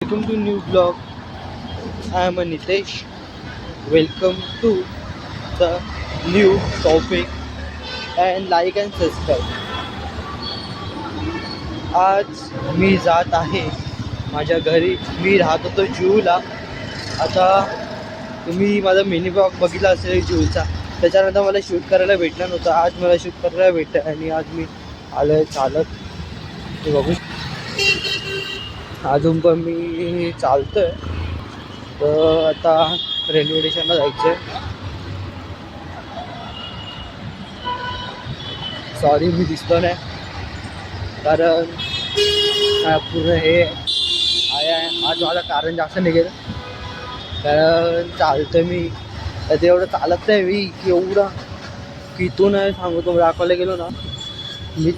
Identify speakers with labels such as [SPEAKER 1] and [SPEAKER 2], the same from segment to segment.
[SPEAKER 1] Welcome new blog I am a Nitesh welcome to the new topic and like and subscribe आज मी जात आहे माझ्या घरी. मी राहत होतो जूला. आता तुम्ही माझा मिनी ब्लॉग बघितला असेल जूचा. त्याच्यानंतर मला शूट करायला भेटणार नव्हतं. आज मला शूट करायला भेटलं आणि आज मी आलं आहे चालत. ते बघू. अजून पण मी चालतोय. तर आता रेल्वे स्टेशनला जायचं आहे सॉरी मी दिसतो नाही. कारण पूर्ण हे आहे आहे. आज माझं कारण जास्त निघेल. कारण चालतं मी. तर ते एवढं चालत नाही मी की एवढं. की तू नाही सांगू तुम्ही दाखवायला गेलो ना. मी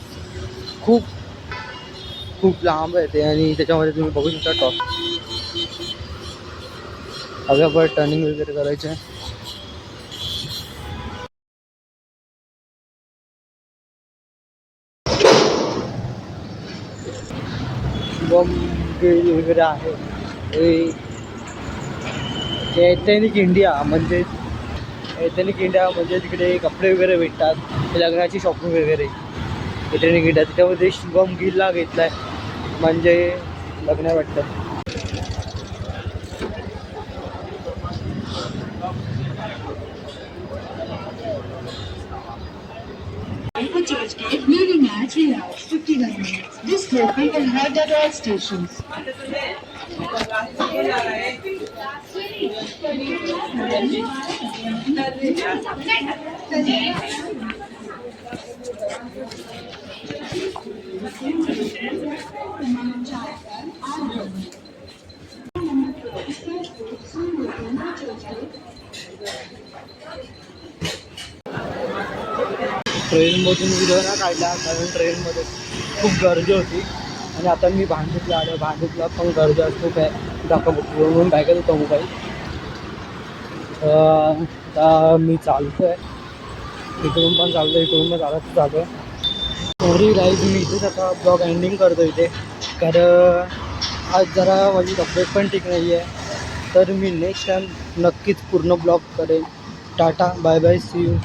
[SPEAKER 1] खूप खूप लांब आहे ते आणि त्याच्यामध्ये तुम्ही बघू शकता टॉप अगं आपण टर्निंग वगैरे करायचं. आहे वगैरे आहे. एथेनिक इंडिया म्हणजे एथेनिक इंडिया म्हणजे तिकडे कपडे वगैरे भेटतात लग्नाची शॉपिंग वगैरे. एथेनिक आहे त्याच्यामध्ये शुभम गिलला घेतला आहे म्हणजे लग्न वाटतं. ट्रेनमधून व्हिडिओ ना काढला कारण ट्रेनमध्ये खूप गर्दी होती. आणि आता मी भांडीतला आलो भांडितला पण गर्दी असतो काय दाखव म्हणून काय होतो मोबाईल आता मी चालतो आहे इकडून पण चालतो इकडून पण चालत चालतो सॉरी राईज मी इथेच आता ब्लॉग एंडिंग करतो इथे. कारण आज जरा माझी तब्येत पण ठीक नाही आहे तर मी नेक्स्ट टाईम नक्कीच पूर्ण ब्लॉग करेन. Tata bye bye see you